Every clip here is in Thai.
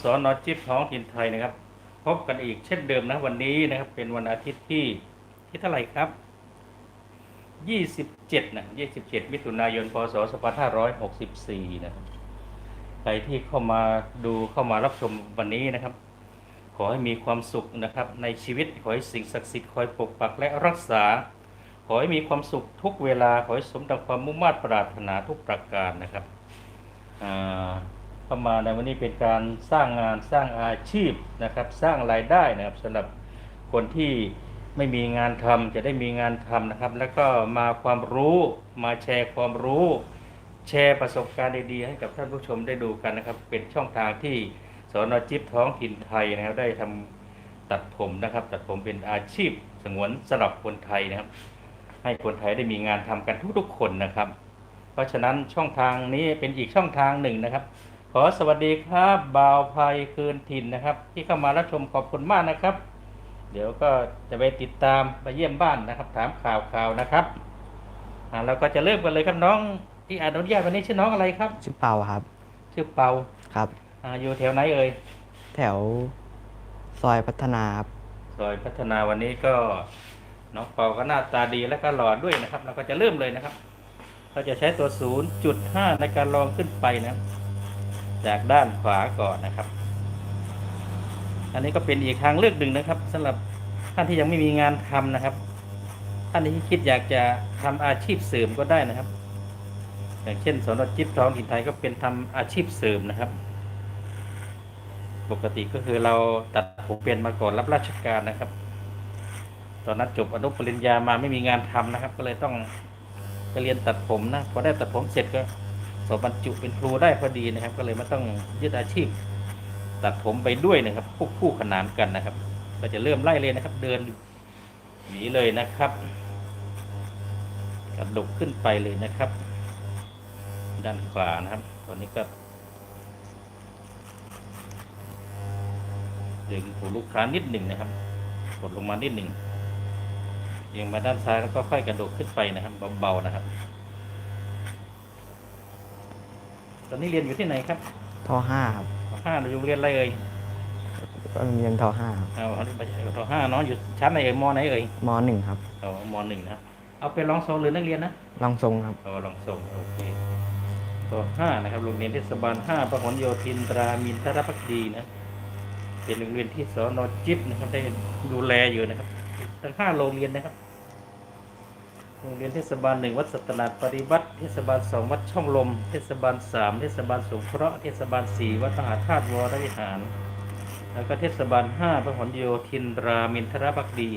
สอนอจิ๊บท้องถิ่นไทยนะครับ พบกันอีกเช่นเดิมนะวันนี้นะครับ เป็นวันอาทิตย์ที่ที่เท่าไหร่ครับ 27นะ27 มิถุนายนพศ2564นะครับใครที่เข้ามาดูเข้ามารับชมวันนี้นะครับ ขอให้มีความสุขนะครับ ในชีวิตขอให้สิ่งศักดิ์สิทธิ์คอยปกปักและรักษา ขอให้มีความสุขทุกเวลาขอให้สมดังความมุ่งมา่ปรารถนาทุกประการนะครับอ่า เข้ามาในวันนี้เป็นการสร้างงานสร้างอาชีพนะครับ สร้างรายได้นะครับสำหรับคนที่ไม่มีงานทำจะได้มีงานทำนะครับ แล้วก็มาความรู้มาแชร์ความรู้ แชร์ประสบการณ์ดีๆให้กับท่านผู้ชมได้ดูกันนะครับ เป็นช่องทางที่สอนอจิ๊บท้องถิ่นไทยนะครับได้ทำตัดผมนะครับ ตัดผมเป็นอาชีพสงวนสำหรับคนไทยนะครับ ให้คนไทยได้มีงานทำกันทุกๆคนนะครับ เพราะฉะนั้นช่องทางนี้เป็นอีกช่องทางหนึ่งนะครับ ขอสวัสดีครับบ่าวภัยคืนถิ่นนะครับ ที่เข้ามารับชมขอบคุณมากนะครับ เดี๋ยวก็จะไปติดตามไปเยี่ยมบ้านนะครับ ถามข่าวข่าวนะครับอ่าเราก็จะเริ่มกันเลยครับน้องที่อนุญาตวันนี้ชื่อน้องอะไรครับ ชื่อเปาครับ ชื่อเปาครับ อ่าอยู่แถวไหนเอ่ยแถวซอยพัฒนาครับซอยพัฒนาวันนี้ก็น้องเปาก็หน้าตาดีและก็หล่อด้วยนะครับ เราก็จะเริ่มเลยนะครับ เราจะใช้ตัว 0.5 ในการลองขึ้นไปนะครับ จากด้านขวาก่อนนะครับ อันนี้ก็เป็นอีกทางเลือกหนึ่งนะครับสำหรับท่านที่ยังไม่มีงานทำนะครับ ท่านที่คิดอยากจะทำอาชีพเสริมก็ได้นะครับ อย่างเช่นสนจิ๊บท้องถิ่นไทยก็เป็นทำอาชีพเสริมนะครับ ปกติก็คือเราตัดผมเป็นมาก่อนรับราชการนะครับตอนนั้นจบอนุปริญญามาไม่มีงานทำนะครับ ก็เลยต้องไปเรียนตัดผมนะพอได้ตัดผมเสร็จก็ สอบบรรจุเป็นครูได้พอดีนะครับ ก็เลยไม่ต้องยึดอาชีพ ตัดผมไปด้วยนะครับควบคู่ขนานกันนะครับ ก็จะเริ่มไล่เลยนะครับ เดินหนีเลยนะครับกระดกขึ้นไปเลยนะครับ ด้านขวานะครับตอนนี้ก็ดึงหูลูกค้านิดหนึ่งนะครับกดลงมานิดหนึ่งเอียงมาด้านซ้ายแล้วก็ค่อยกระโดดขึ้นไปนะครับเบาๆนะครับ ตอนนี้เรียนอยู่ที่ไหนครับทห้าครับห้าเราอยู่โรงเรียนอะไรเอ่ยก็โรงเรียนทห้าครับเอาเอาไปทห้าเนาะอยู่ชั้นไหนเอ่ยมไหนเอ่ยมหนึ่งครับเอามหนึ่งนะครับเอาไปลองทรงหรือนักเรียนนะลองทรงครับเอาลองส่งโอเคตัวห้านะครับโรงเรียนเทศบาลห้าพหลโยธินตรามินทรพักดีนะเป็นโรงเรียนที่สอนอจิ๊บนะครับได้ดูแลอยู่นะครับ ทั้งห้าโรงเรียนนะครับ โรงเรียนเทศบาลหนึ่งวัดสัตนาดปฏิบัติเทศบาลสองวัดช่องลม เทศบาลสามเทศบาลสงเคราะห์เทศบาลสี่วัดมหาธาตุวรวิหาร แล้วก็เทศบาลห้าพหลโยธินรามินทรพักดี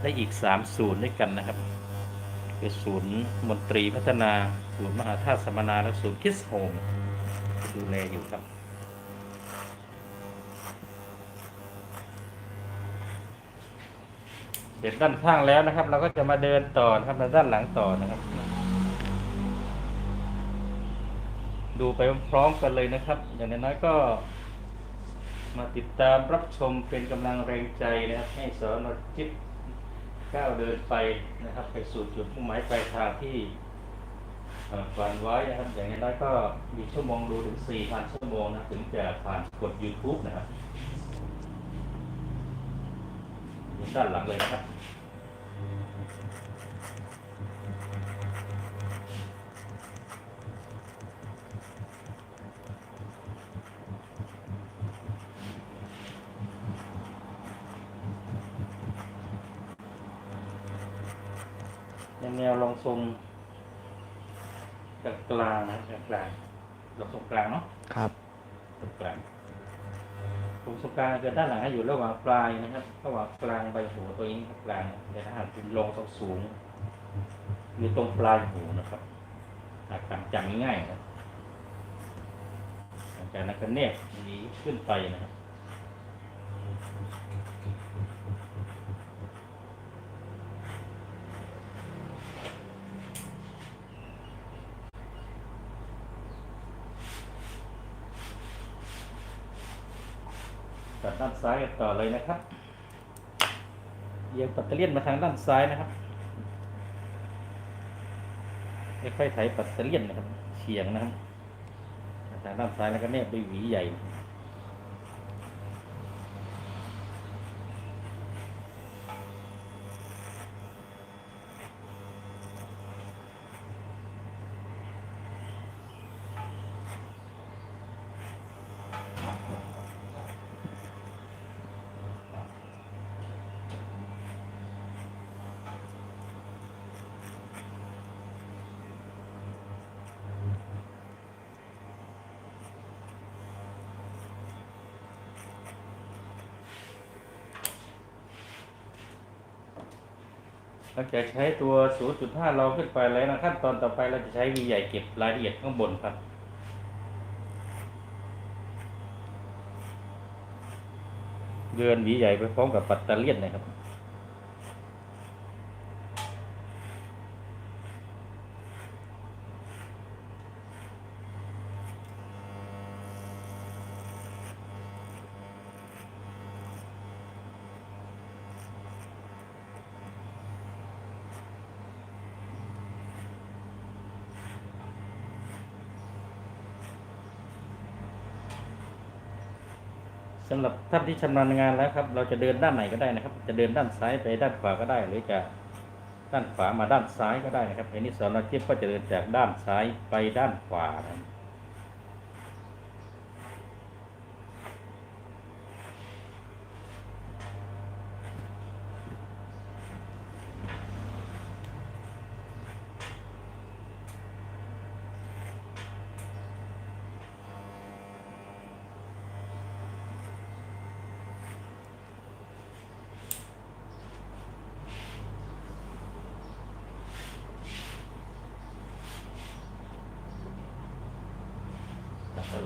ได้อีกสามศูนย์ด้วยกันนะครับคือศูนย์มนตรีพัฒนา ศูนย์มหาธาตุสมมนาและศูนย์คิสโฮมดูแลอยู่ครับ สร็จด้านข้างแล้วนะครับ เราก็จะมาเดินต่อนะครับด้านหลังต่อนะครับ ดูไปพร้อมกันเลยนะครับ อย่างน้อยก็ มาติดตามรับชมเป็นกำลังแรงใจนะครับ ให้สอนจิตก้าวเดินไปนะครับ ไปสู่จุดมุ่งหมายปลายทางที่ฝันไว้นะครับ อย่างน้อยก็มีชั่วโมงดูถึง4,000ชั่วโมงนะถึงจะผ่านกด YouTube นะครับอยู่ ด้านหลังเลยนะครับในแนวลงทรงกลางกลางๆนะกลางกลางลงทรงกลางเนาะครับตรงกลาง ตรงตรงกลางจะด้านหลังให้อยู่ระหว่างปลายนะครับระหว่างกลางใบหูตัวนี้กลางแต่ถ้าหากเป็นลงตรงสูงอยู่ตรงปลายหูนะครับหากจำจำง่ายๆนะหลังจากนั้นก็เนบนี้ขึ้นไปนะครับ ตัดด้าน ซ้ายกันต่อเลยนะครับเอียงปัตเตอร์เลียนมาทางด้านซ้ายนะครับค่อยๆไถปัตเตอร์เลียนนะครับเฉียงนะครับทางด้านซ้ายแล้วก็แนบด้วยหวีใหญ่ หลังจากใช้ตัว 0.5 เราขึ้นไปแล้วนะขั้นตอนต่อไปเราจะใช้วีใหญ่เก็บรายละเอียดข้างบนครับเดือนวีใหญ่ไปพร้อมกับปัตตาเลียนนะครับ สำหรับท่านที่ชำนาญงานแล้วครับ เราจะเดินด้านไหนก็ได้นะครับ จะเดินด้านซ้ายไปด้านขวาก็ได้ หรือจะด้านขวามาด้านซ้ายก็ได้นะครับอันนี้สอนอาชีพก็จะเดินจากด้านซ้ายไปด้านขวานะครับ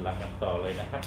ลังกันต่อเลยนะครับ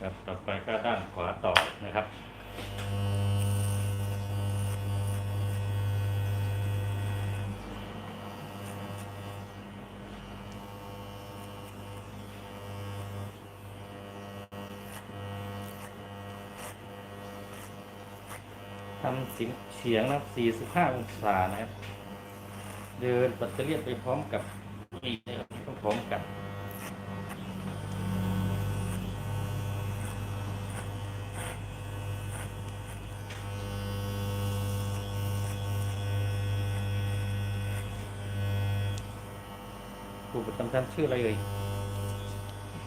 ครับต่อไปก็ด้านขวาต่อนะครับทำสิงเฉียงนะครับ 45 องศานะครับ เดินปัตเตอร์เลียนไปพร้อมกับอีนะครับพร้อมกัน ครูประ จำชั้นชื่ออะไรเอ่ย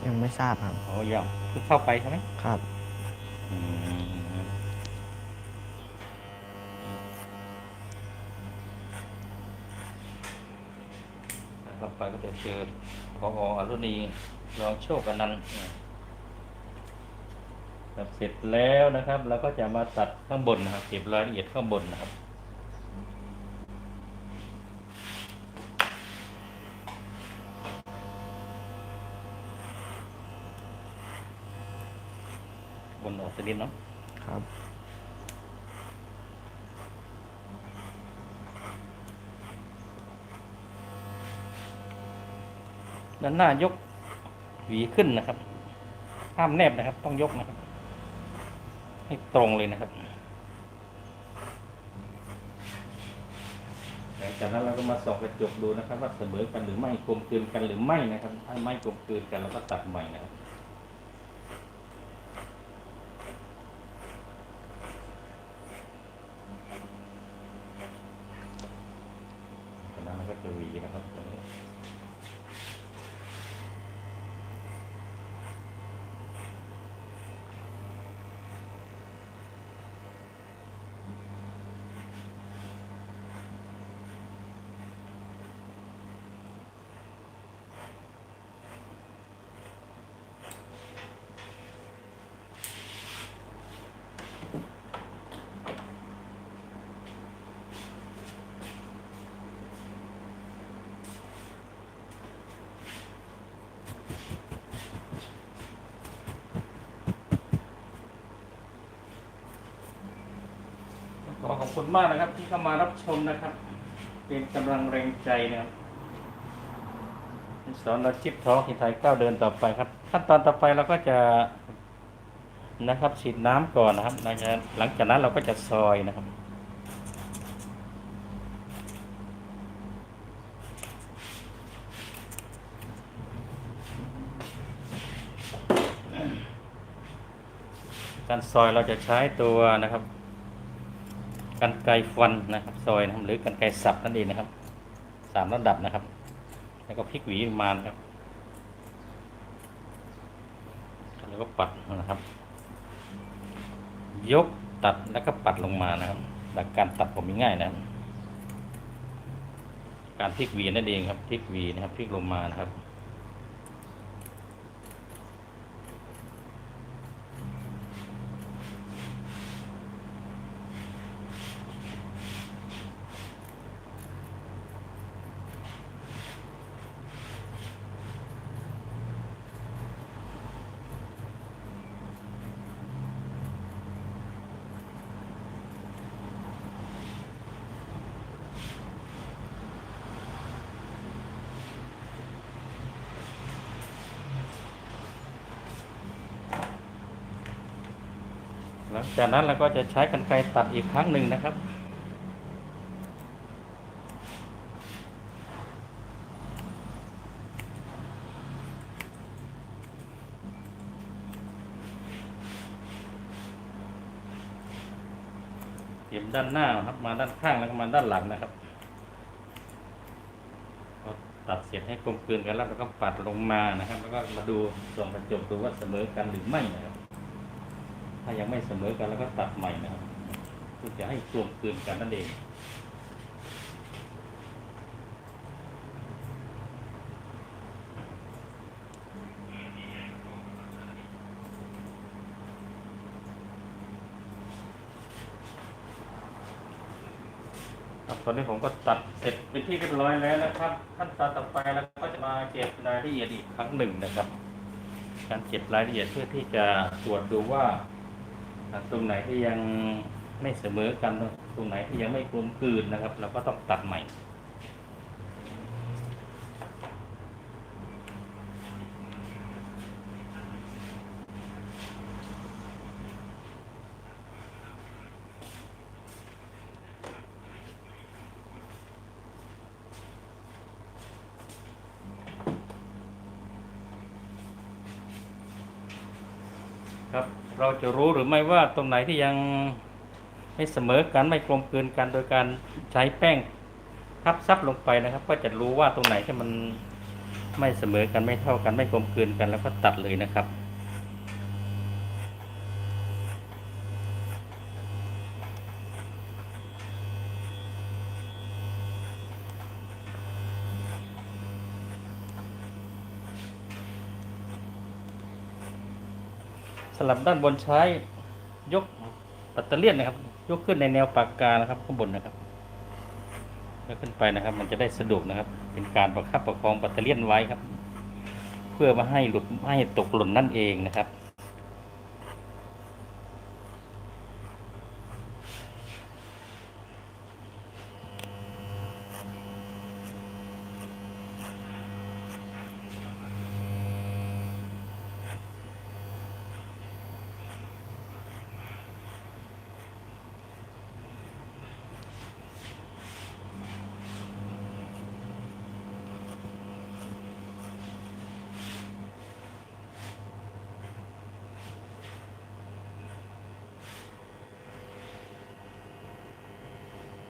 ยังไม่ทราบครับ อ๋อยังเพิ่งเข้าไปใช่ไหมครับ อืมเข้าไปก็จะเจอพออรุณีรองโชคอนันต์ครับเสร็จแล้วนะครับเราก็จะมาตัดข้างบนนะครับ เก็บรายละเอียดข้างบนนะครับ บนออก สักนิดเนาะครับ ด้านหน้ายกหวีขึ้นนะครับ ห้ามแนบนะครับ ต้องยกนะครับ ให้ตรงเลยนะครับ หลังจากนั้นเราก็มาส่องกระจกดูนะครับ ว่าเสมอกันหรือไม่กลมกลืนกันหรือไม่นะครับ ถ้าไม่กลมกลืนกันเราก็ตัดใหม่นะครับ จากนั้นเราก็จะหวีนะครับตรงนี้ ขอขอบ คุณมากนะครับ ที่เข้ามารับชมนะครับ เป็นกำลังแรงใจนะครับสอนเราชิปท้องที่ไทยก้าวเดินต่อไปครับ ขั้นตอนต่อไปเราก็จะนะครับฉีดน้ำก่อนนะครับหลังจากหลังจากนั้นเราก็จะซอยนะครับการซอยเราจะใช้ตัวนะครับ กันไกรฟันนะครับซอยนะครับหรือกันไกรสับนั่นเองนะครับสามระดับนะครับ แล้วก็พลิกหวีลงมานะครับแล้วก็ปัดนะครับ ยกตัดแล้วก็ปัดลงมานะครับ หลักการตัดผมง่ายนะครับการพลิกหวีนั่นเองครับพลิกหวีนะครับพลิกลงมานะครับ จากนั้นเราก็จะใช้กันไกรตัดอีกครั้งหนึ่งนะครับเข็มด้านหน้าครับ มาด้านข้างแล้วก็มาด้านหลังนะครับตัดเสร็จให้กลมกลืนกันแล้วเราก็ปัดลงมานะครับ แล้วก็มาดูส่องกระจกดูว่าเสมอกันหรือไม่นะครับ ถ้ายังไม่เสมอกันแล้วก็ตัดใหม่นะครับเพื่อจะให้กลมกลืนกันนั่นเองตอนนี้ผมก็ตัดเสร็จเป็นที่เรียบร้อยแล้วนะครับ ขั้นตอนต่อไปเราก็จะมาเก็บรายละเอียดอีกครั้งหนึ่งนะครับ การเก็บรายละเอียดเพื่อที่จะตรวจดูว่า ตรงไหนที่ยังไม่เสมอกันตรงไหนที่ยังไม่กลมกลืนนะครับ เราก็ต้องตัดใหม่ เราจะรู้หรือไม่ว่าตรงไหนที่ยังไม่เสมอกันไม่กลมกลืนกันโดยการใช้แป้งทับซับลงไปนะครับ ก็จะรู้ว่าตรงไหนที่มันไม่เสมอกันไม่เท่ากันไม่กลมกลืนกันแล้วก็ตัดเลยนะครับ ลับด้านบนใช้ยกปัตเตอร์เลียนนะครับ ยกขึ้นในแนวปากกานะครับข้างบนนะครับแล้วขึ้นไปนะครับ มันจะได้สะดวกนะครับ เป็นการประคับประคองปัตเตอร์เลียนไว้ครับ เพื่อมาให้หลุดไม่ให้ตกหล่นนั่นเองนะครับ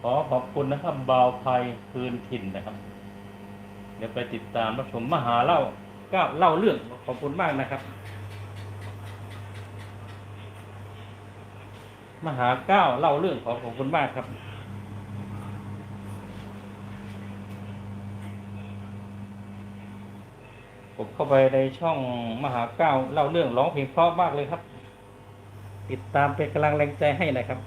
ขอขอบคุณนะครับบาวภัยคืนถิ่นนะครับ เดี๋ยวไปติดตามรับชมมหาเล่าก้าวเล่าเรื่องขอบคุณมากนะครับ มหาเก้าเล่าเรื่องขอขอบคุณมากครับผมเข้าไปในช่องมหาเก้าเล่าเรื่องร้องเพลงเพราะมากเลยครับ ติดตามเป็นกำลังแรงใจให้นะครับ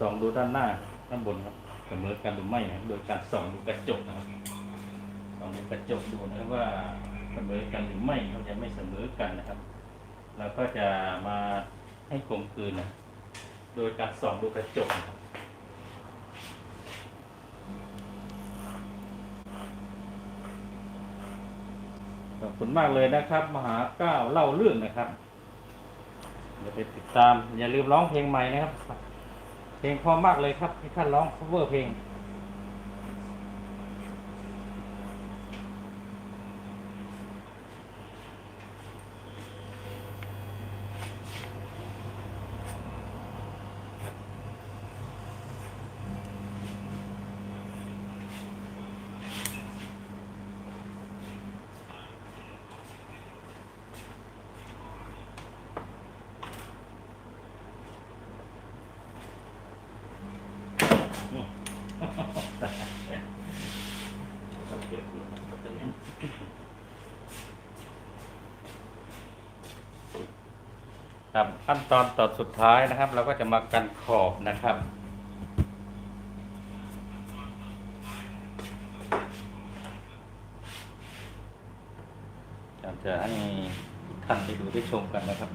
ส่องดูด้านหน้าด้านบนครับเสมอกันหรือไม่นะครับโดยการส่องดูกระจกนะครับส่องดูกระจกดูนะว่าเสมอกันหรือไม่เขาจะไม่เสมอกันนะครับเราก็จะมาให้กลมกลืนนะโดยการส่องดูกระจกนะครับขอบคุณมากเลยนะครับ มหาเก้าเล่าเรื่องนะครับอย่าไปติดตาม อย่าลืมร้องเพลงใหม่นะครับ เพลงพอมากเลยครับที่ท่านร้อง cover เพลง ครับ ขั้นตอนต่อสุดท้ายนะครับ เราก็จะมากันขอบนะครับอยากจะให้ท่านได้ดูได้ชมกันนะครับ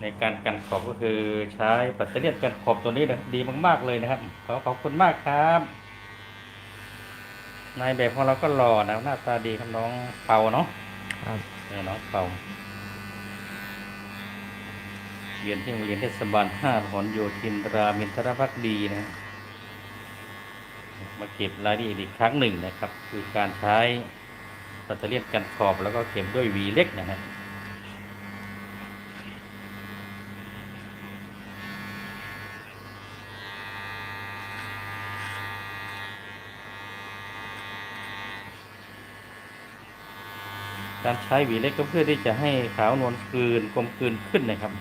ในการกันขอบก็คือใช้แบตเตอรี่กันขอบตัวนี้นะดีมาก ๆ เลยนะครับ ขอขอบคุณมากครับนายแบบของเราก็หล่อนะหน้าตาดีครับน้องเปาเนาะ ครับนี่น้องเปาเรียนที่โรงเรียนเทศบาลห้าหอนโยธินรามินทรพักดีนะ มาเก็บรายละเอียดอีกครั้งหนึ่งนะครับ คือการใช้แบตเตอรี่กันขอบแล้วก็เข็มด้วยวีเล็กนะฮะ การใช้หวีเล็กก็เพื่อที่จะให้ขาวนวลกลืนกลมกลืนขึ้นนะครับ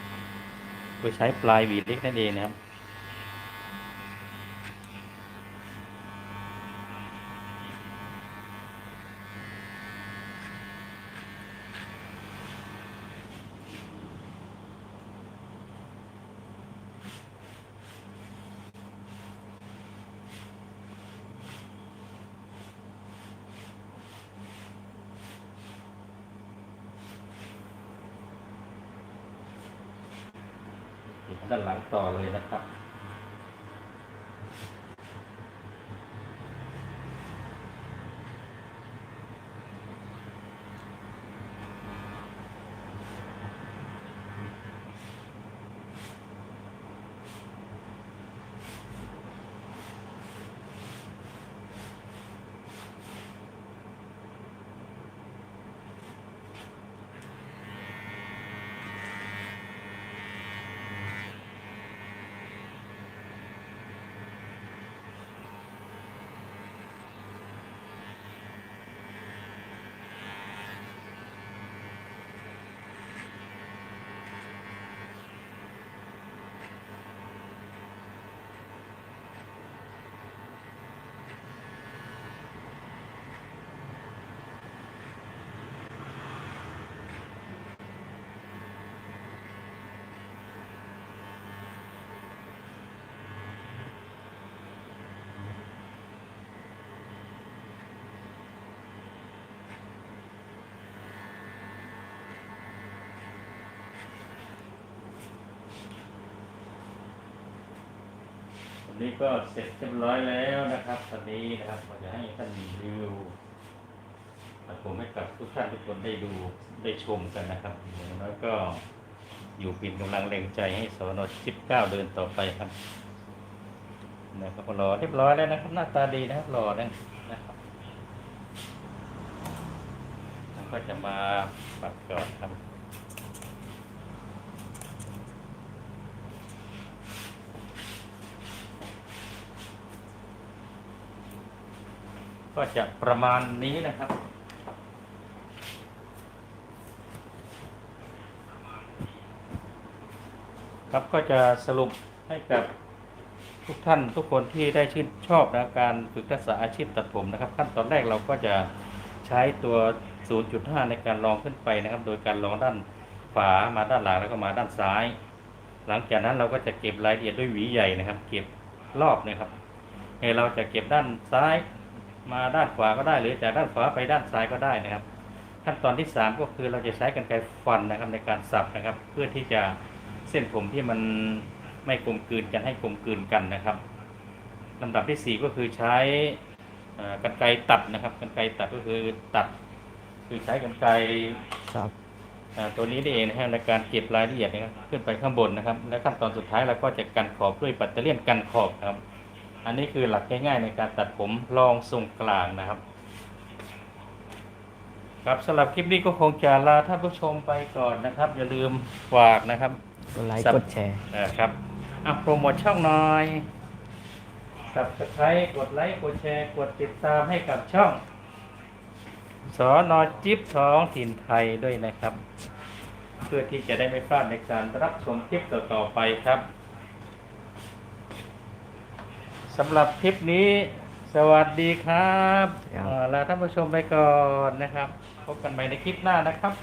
โดยใช้ปลายหวีเล็กนั่นเองนะครับ วันนี้ก็เสร็จเรียบร้อยแล้วนะครับตอนนี้นะครับผมจะให้ท่านรีวิวตัดผมให้กับทุกท่านทุกคนได้ดูได้ชมกันนะครับอย่างน้อยก็อยู่เป็นกำลังแรงใจให้สน19เดินต่อไปครับนะครับรอเรียบร้อยแล้วนะครับ หน้าตาดีนะครับรอนะนะครับแล้วก็จะมาปัดก่อนครับ ก็จะประมาณนี้นะครับ ครับก็จะสรุปให้กับทุกท่านทุกคนที่ได้ชื่นชอบนะการฝึกทักษะอาชีพตัดผมนะครับ ขั้นตอนแรกเราก็จะใช้ตัว 0.5 ในการลองขึ้นไปนะครับ โดยการลองด้านฝามาด้านหลังแล้วก็มาด้านซ้าย หลังจากนั้นเราก็จะเก็บรายละเอียดด้วยหวีใหญ่นะครับ เก็บรอบนะครับเออเราจะเก็บด้านซ้าย มาด้านขวาก็ได้ หรือจากด้านขวาไปด้านซ้ายก็ได้นะครับ ขั้นตอนที่สามก็คือเราจะใช้กรรไกรฟันนะครับในการสับนะครับ เพื่อที่จะเส้นผมที่มันไม่กลมกลืนกันให้กลมกลืนกันนะครับลำดับที่สี่ก็คือใช้กรรไกรตัดนะครับกรรไกรตัดก็คือตัด คือใช้กรรไกรครับตัวนี้นี่เองนะครับในการเก็บรายละเอียดนะครับขึ้นไปข้างบนนะครับ และขั้นตอนสุดท้ายเราก็จะกันขอบด้วยปัตเตอร์เลียนกันขอบครับ อันนี้คือหลักง่ายๆในการตัดผมรองทรงกลางนะครับ ครับสำหรับคลิปนี้ก็คงจะลาท่านผู้ชมไปก่อนนะครับ อย่าลืมฝากนะครับกดไลค์สับกดแชร์นะครับอะโปรโมทช่องหน่อยสับสไครต์กดไลค์กดแชร์กดติดตามให้กับช่องสอนอจิ๊บท้องถิ่นไทยด้วยนะครับ เพื่อที่จะได้ไม่พลาดในการรับชมคลิปต่อๆไปครับ สำหรับคลิปนี้ สวัสดีครับครับ เอ่อลาท่านผู้ชมไปก่อนนะครับ พบกันใหม่ในคลิปหน้านะครับ